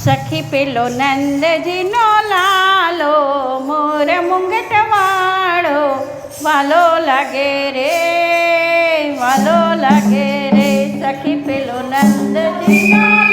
સખી પેલો નંદજીનો લાલો મોર મુંગટ વાળો વાલો લાગે રે વાલો લાગે રે સખી પેલો નંદજીનો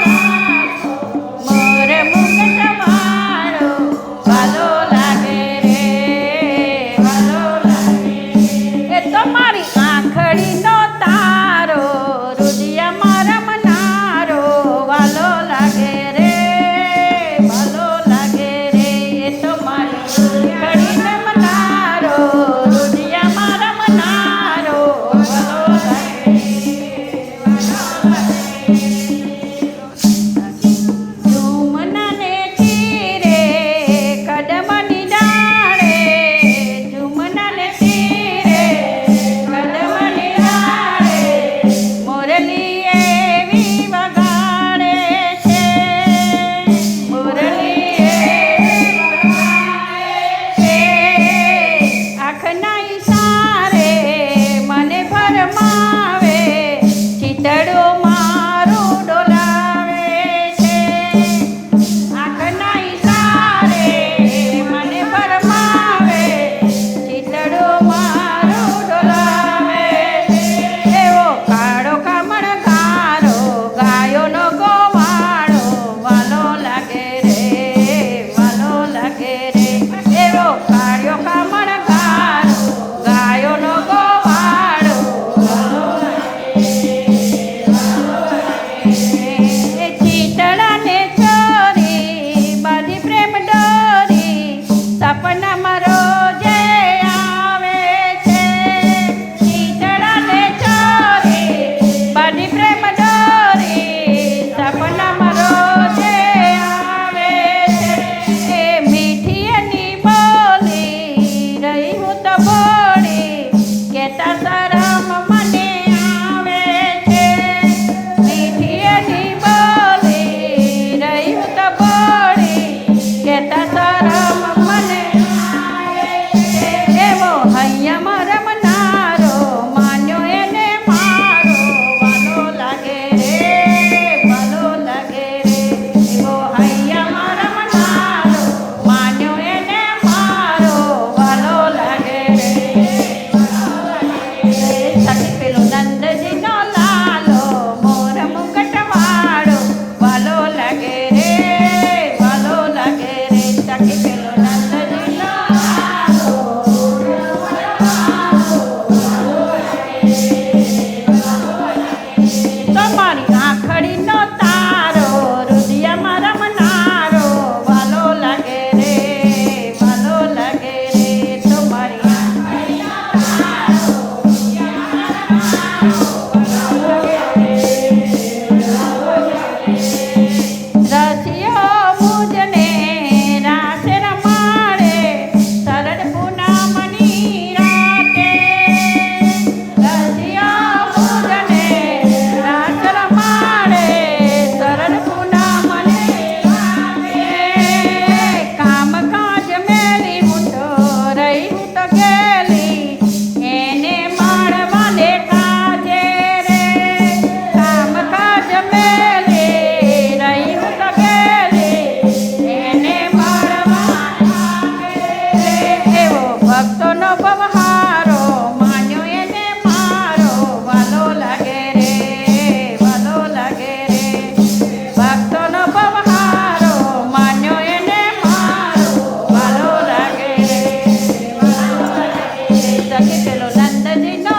Oh. Holanda, que el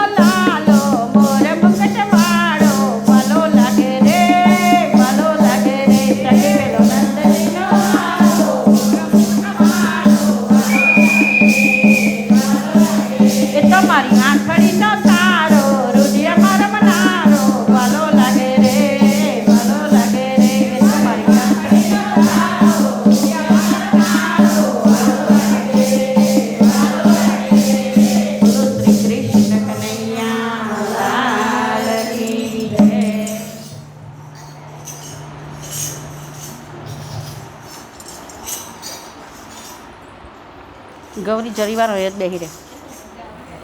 Gauri જરીવાર હોય જ બેહી રહે.